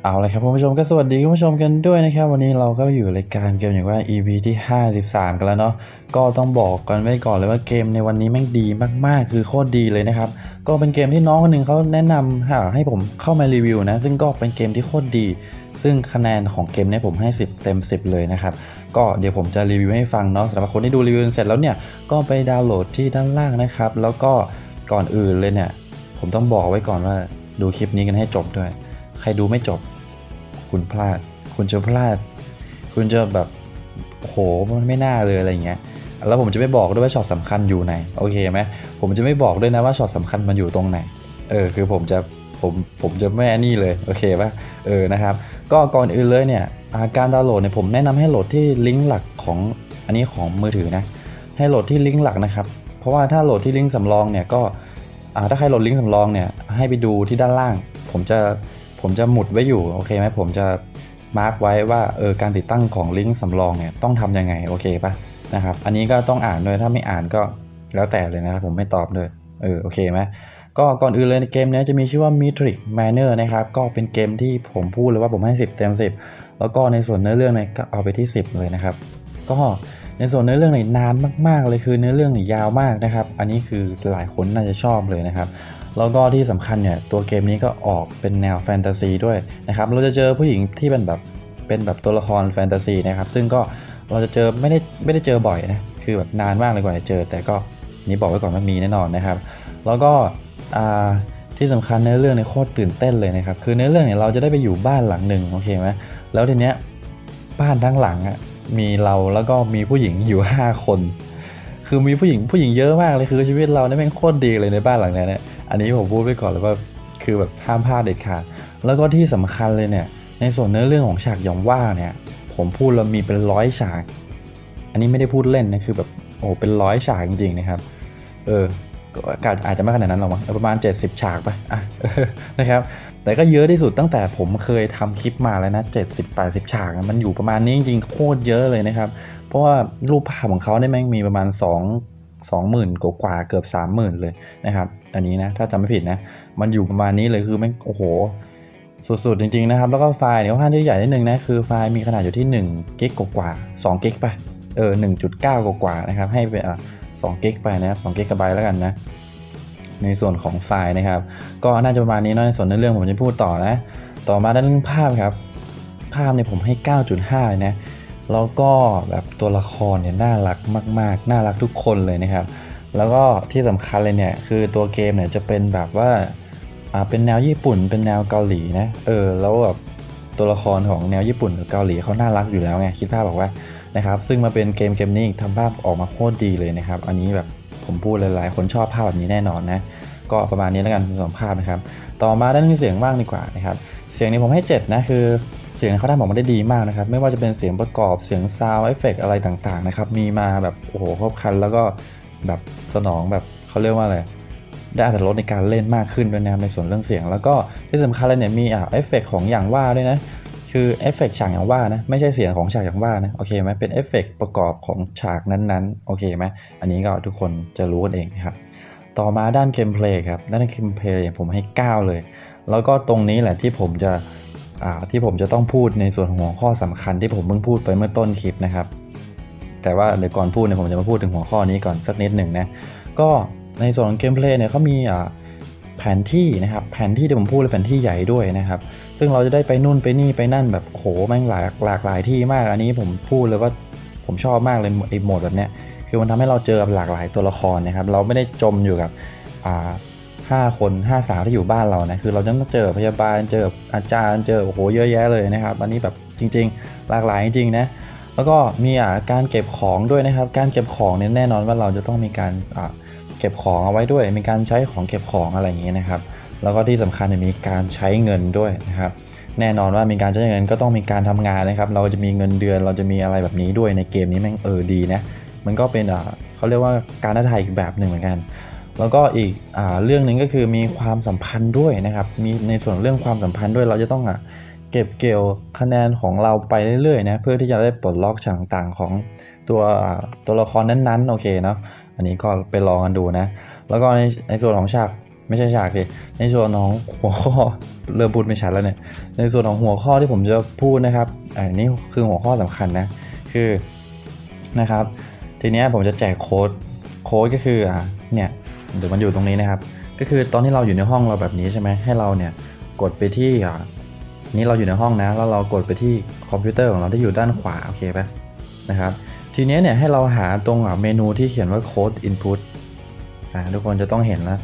เอาลยครับคุณผู้ชมก็สวัสดีคุณผู้ชมกันด้วยนะครับ วันนี้เราก็อยู่รายการเกมอย่างว่า EP ที่ 53 กันแล้วเนาะก็ต้องบอกกันไว้ก่อนเลยว่าเกมในวันนี้แม่งดีมากๆ คือโคตรดีเลยนะครับ ก็เป็นเกมที่น้องคนหนึ่งเขาแนะนำหาให้ผมเข้ามารีวิวนะ ซึ่งก็เป็นเกมที่โคตรดี ซึ่งคะแนนของเกมเนี้ผมให้ 10 เต็ม 10 เลยนะครับ ก็เดี๋ยวผมจะรีวิวให้ฟังเนาะสำหรับคนที่ดูรีวิวเสร็จแล้วเนี่ยก็ไปดาวน์โหลดที่ด้านล่างนะครับแล้วก็ก่อนอื่นเลยเนี่ยผมต้องบอกไว้ก่อนว่าดูคลิปนี้กันให้จบด้วย ใครดูไม่จบ คุณพลาด คุณจะพลาด คุณจะแบบโหมันไม่น่าเลยอะไรเงี้ยแล้วผมจะไม่บอกด้วยว่าช็อตสำคัญอยู่ไหนโอเคไหมผมจะไม่บอกด้วยนะว่าช็อตสำคัญมันอยู่ตรงไหนเออคือผมจะผมผมจะไม่นี่เลยโอเคปะเออนะครับก็ก่อนอื่นเลยเนี่ยาการดาวน์โหลดเนี่ยผมแนะนำให้โหลดที่ลิงก์หลักของอันนี้ของมือถือนะให้โหลดที่ลิงก์หลักนะครับเพราะว่าถ้าโหลดที่ลิงก์สำรองเนี่ยก็ถ้าใครโหลดลิงก์สำรองเนี่ยให้ไปดูที่ด้านล่าง ผมจะ ผมจะหมุดไว้อยู่โอเคไหมผมจะมาร์กไว้ว่าเออการติดตั้งของลิงก์สำรองเนี่ยต้องทำยังไงโอเคปะนะครับอันนี้ก็ต้องอ่านด้วยถ้าไม่อ่านก็แล้วแต่เลยนะครับผมไม่ตอบเลยเออโอเคไหมก็ก่อนอื่นเลยในเกมเนี้ยจะมีชื่อว่า Metric Manor นะครับก็เป็นเกมที่ผมพูดเลยว่าผมให้ 10 เต็ม 10 แล้วก็ในส่วนเนื้อเรื่องเนี่ยก็เอาไปที่ 10 เลยนะครับ ก็ในส่วนเนื้อเรื่องเนี่ยนานมาก ๆ เลยคือเนื้อเรื่องเนี่ยยาวมากนะครับ อันนี้คือหลายคนน่าจะชอบเลยนะครับ แล้วก็ที่สำคัญเนี่ยตัวเกมนี้ก็ออกเป็นแนวแฟนตาซีด้วยนะครับเราจะเจอผู้หญิงที่เป็นแบบเป็นแบบตัวละครแฟนตาซีนะครับซึ่งก็เราจะเจอไม่ได้ไม่ได้เจอบ่อยนะคือแบบนานมากเลยกว่าจะเจอ แต่ก็นี่บอกไว้ก่อนว่ามีแน่นอนนะครับ แล้วก็อ่าที่สำคัญเนื้อเรื่องเนี่ยโคตรตื่นเต้นเลยนะครับคือเนื้อเรื่องเนี่ยเราจะได้ไปอยู่บ้านหลังหนึ่งโอเคไหมแล้วทีเนี้ยบ้านทั้งหลังอะมีเราแล้วก็มีผู้หญิงอยู่ 5 คน คือมีผู้หญิงผู้หญิงเยอะมากเลยคือชีวิตเราเนี่ยแม่งโคตรดีเลยในบ้านหลังนี้เนี่ย อันนี้ผมพูดไว้ก่อนเลยว่าคือแบบห้ามพลาดเด็ดขาดแล้วก็ที่สำคัญเลยเนี่ย ในส่วนเนื้อเรื่องของฉากยองว่าเนี่ย ผมพูดแล้วมีเป็นร้อยฉาก อันนี้ไม่ได้พูดเล่นนะคือแบบโอ้เป็นร้อยฉากจริงๆนะครับ เออก็อาจจะไม่ขนาดนั้นหรอกมั้งประมาณ 70 ฉากไปอะนะครับ แต่ก็เยอะที่สุดตั้งแต่ผมเคยทำคลิปมาแล้วนะ 70 80 ฉาก มันอยู่ประมาณนี้จริงๆ โคตรเยอะเลยนะครับ เพราะว่ารูปภาพของเขาเนี่ยแม่งมีประมาณ 2 20,000กว่ากว่าเกือบ 30,000 เลยนะครับ อันนี้นะถ้าจำไม่ผิดนะ มันอยู่ประมาณนี้เลยคือแม่งโอ้โห สุดๆจริงๆนะครับ แล้วก็ไฟล์เนี่ยค่อนข้างที่ใหญ่นิดนึงนะคือไฟล์มีขนาดอยู่ที่1กิกกว่า2กิกไปเออ1.9 กว่านะครับให้ไปอะ2กิกไปนะครับ2กิกะไบต์แล้วกันนะในส่วนของไฟล์นะครับ ก็น่าจะประมาณนี้เนาะในส่วนในเรื่องผมจะพูดต่อนะ ต่อมาด้านภาพครับ ภาพเนี่ยผมให้ 9.5 เลยนะ แล้วก็แบบตัวละครเนี่ยน่ารักมาก ๆ น่ารักทุกคนเลยนะครับ แล้วก็ที่สำคัญเลยเนี่ยคือตัวเกมเนี่ยจะเป็นแบบว่าอ่าเป็นแนวญี่ปุ่น เป็นแนวเกาหลีนะเออแล้วแบบตัวละครของแนวญี่ปุ่นกับเกาหลีเขาน่ารักอยู่แล้วไงคิดภาพบอกว่านะครับซึ่งมาเป็นเกมเกมนี้ทำภาพออกมาโคตรดีเลยนะครับ อันนี้แบบผมพูดหลายๆ คนชอบภาพแบบนี้แน่นอนนะก็ประมาณนี้แล้วกันสำหรับภาพนะครับ ต่อมาด้านเสียงบ้างดีกว่านะครับ เสียงนี้ผมให้ 7 นะ คือ สียงเขาทำออกมาได้ดีมากนะครับ ไม่ว่าจะเป็นเสียงประกอบเสียงซาวเอฟเฟกอะไรต่างๆนะครับ มีมาแบบโอ้โหครบคันแล้วก็แบบสนองแบบเขาเรียกว่าอะไรได้อัตรสในการเล่นมากขึ้นด้วยนะในส่วนเรื่องเสียง แล้วก็ที่สำคัญเลยเนี่ยมีอะเอฟเฟกของอย่างว่าด้วยนะคือเอฟเฟกฉากอย่างว่านะไม่ใช่เสียงของฉากอย่างว่านะโอเคไหมเป็นเอฟเฟกประกอบของฉากนั้นๆโอเคไหมอันนี้ก็ทุกคนจะรู้กันเองนะครับต่อมาด้านเกมเพลย์ครับด้านเกมเพลย์ผมให้ 9 เลย แล้วก็ตรงนี้แหละที่ผมจะ ที่ผมจะต้องพูดในส่วนของหัวข้อสำคัญที่ผมเพิ่งพูดไปเมื่อต้นคลิปนะครับ แต่ว่าเดี๋ยวก่อนพูดเนี่ยผมจะมาพูดถึงหัวข้อนี้ก่อนสักนิดหนึ่งนะก็ในส่วนของเกมเพลย์เนี่ยเขามีอ่าแผนที่นะครับแผนที่ที่ผมพูดเลยแผนที่ใหญ่ด้วยนะครับ ซึ่งเราจะได้ไปนู่นไปนี่ไปนั่นแบบโหแม่งหลากหลากหลายที่มากอันนี้ผมพูดเลยว่าผมชอบมากเลยไอ้โหมดแบบเนี้ยคือมันทำให้เราเจอกับหลากหลายตัวละครนะครับ เราไม่ได้จมอยู่กับ อ่าห้าคนห้าสาวที่อยู่บ้านเรานะคือเราต้องเจอพยาบาลเจออาจารย์เจอโอ้โหเยอะแยะเลยนะครับ อันนี้แบบจริง ๆ หลากหลายจริงๆนะแล้วก็มีอาการเก็บของด้วยนะครับ การเก็บของเนี่ยแน่นอนว่าเราจะต้องมีการเก็บของเอาไว้ด้วย มีการใช้ของเก็บของอะไรอย่างเงี้ยนะครับ แล้วก็ที่สำคัญมีการใช้เงินด้วยนะครับ แน่นอนว่ามีการใช้เงินก็ต้องมีการทำงานนะครับ เราจะมีเงินเดือน เราจะมีอะไรแบบนี้ด้วยในเกมนี้แม่งเออดีนะ มันก็เป็นเขาเรียกว่าการท้าทายอีกแบบหนึ่งเหมือนกัน แล้วก็อีกอเรื่องหนึ่งก็คือมีความสัมพันธ์ด้วยนะครับ มีในส่วนเรื่องความสัมพันธ์ด้วยเราจะต้องอะเก็บเกี่ยวคะแนนของเราไปเรื่อยๆนะเพื่อที่จะได้ปลดล็อกฉากต่างๆของตัวตัวละครนั้นๆโอเคเนาะอันนี้ก็ไปลองกันดูนะ แล้วก็ในในส่วนของฉากไม่ใช่ฉากดิในส่วนของหัวข้อเริ่มพูดไม่ชัดแล้วเนี่ยในส่วนของหัวข้อที่ผมจะพูดนะครับอันนี้คือหัวข้อสำคัญนะคือนะครับทีนี้ผมจะแจกโค้ดโค้ดก็คืออ่าเนี่ย เดี๋ยวมันอยู่ตรงนี้นะครับ ก็คือตอนที่เราอยู่ในห้องเราแบบนี้ใช่ไหมให้เราเนี่ยกดไปที่อ่านี่เราอยู่ในห้องนะ แล้วเรากดไปที่คอมพิวเตอร์ของเราที่อยู่ด้านขวาโอเคปะนะครับ ทีนี้เนี่ยให้เราหาตรงเมนูที่เขียนว่าโค้ด input อ่าทุกคนจะต้องเห็นนะ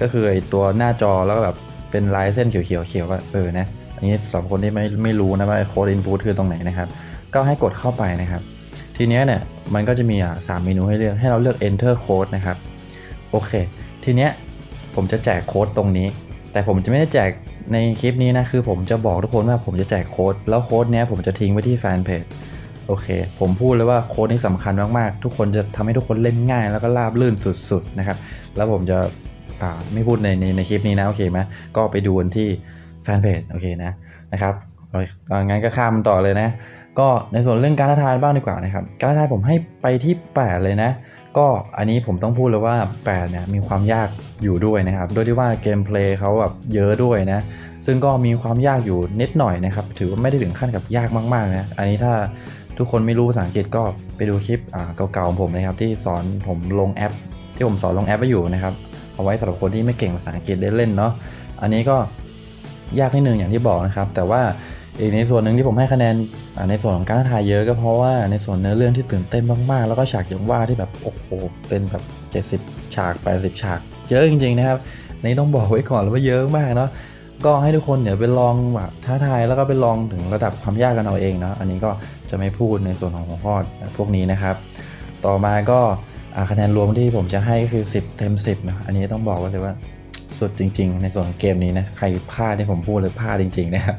ก็คือไอตัวหน้าจอแล้วก็แบบเป็นลายเส้นเขียวๆเขียวก็เออนะอันนี้สำหรับคนที่ไม่ไม่รู้นะว่าโค้ด input คือตรงไหนนะครับ ก็ให้กดเข้าไปนะครับ ทีนี้เนี่ยมันก็จะมีอะสามเมนูให้เลือกให้เราเลือก enter code นะครับ โอเค ทีเนี้ยผมจะแจกโค้ดตรงนี้ แต่ผมจะไม่ได้แจกในคลิปนี้นะ คือผมจะบอกทุกคนว่าผมจะแจกโค้ด แล้วโค้ดเนี้ยผมจะทิ้งไว้ที่แฟนเพจ โอเค ผมพูดเลยว่าโค้ดนี้สำคัญมาก ๆ ทุกคนจะทำให้ทุกคนเล่นง่าย แล้วก็ราบลื่นสุด ๆ นะครับ แล้วผมจะไม่พูดในในในคลิปนี้นะ โอเคไหมก็ไปดูกันที่แฟนเพจ โอเคนะ นะครับ งั้นก็ข้ามมันต่อเลยนะ ก็ในส่วนเรื่องการท้าทายบ้างดีกว่านะครับ การท้าทายผมให้ไปที่ 8 เลยนะ ก็อันนี้ผมต้องพูดเลยว่า 8 เนี่ยมีความยากอยู่ด้วยนะครับ โดยที่ว่าเกมเพลย์เขาแบบเยอะด้วยนะ ซึ่งก็มีความยากอยู่นิดหน่อยนะครับ ถือว่าไม่ได้ถึงขั้นกับยากมากๆนะ อันนี้ถ้าทุกคนไม่รู้ภาษาอังกฤษก็ไปดูคลิปเก่าๆของผมนะครับ ที่สอนผมลงแอป ที่ผมสอนลงแอปไว้อยู่นะครับ เอาไว้สำหรับคนที่ไม่เก่งภาษาอังกฤษได้เล่นเนาะ อันนี้ก็ยากนิดนึงอย่างที่บอกนะครับ แต่ว่า อีกในส่วนหนึ่งที่ผมให้คะแนนในส่วนของการท้าทายเยอะก็เพราะว่าในส่วนเนื้อเรื่องที่ตื่นเต้นมากๆ แล้วก็ฉากย่างว่าที่แบบโอ้โหเป็นแบบ 70 ฉาก 80 ฉาก เยอะจริงๆนะครับนนี้ต้องบอกไว้ก่อนเลยว่าเยอะมากเนาะก็ให้ทุกคนเนี่ยไปลองแบบท้าทายแล้วก็ไปลองถึงระดับความยากกันเอาเองเนาะอันนี้ก็จะไม่พูดในส่วนของหัวข้อพวกนี้นะครับ ต่อมาก็คะแนนรวมที่ผมจะให้ก็คือ 10 เต็ม 10นะอันนี้ต้องบอกไว้เลยว่า สุดจริง ๆ ในส่วนของเกมนี้นะ ใครพลาดที่ผมพูดเลยพลาดจริงๆนะครับ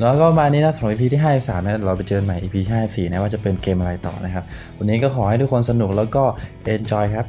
แล้วก็มานี้นะสำหรับ EP ที่53นะเราไปเจอใหม่ EP ที่54นะว่าจะเป็นเกมอะไรต่อนะครับ วันนี้ก็ขอให้ทุกคนสนุกแล้วก็ enjoy ครับ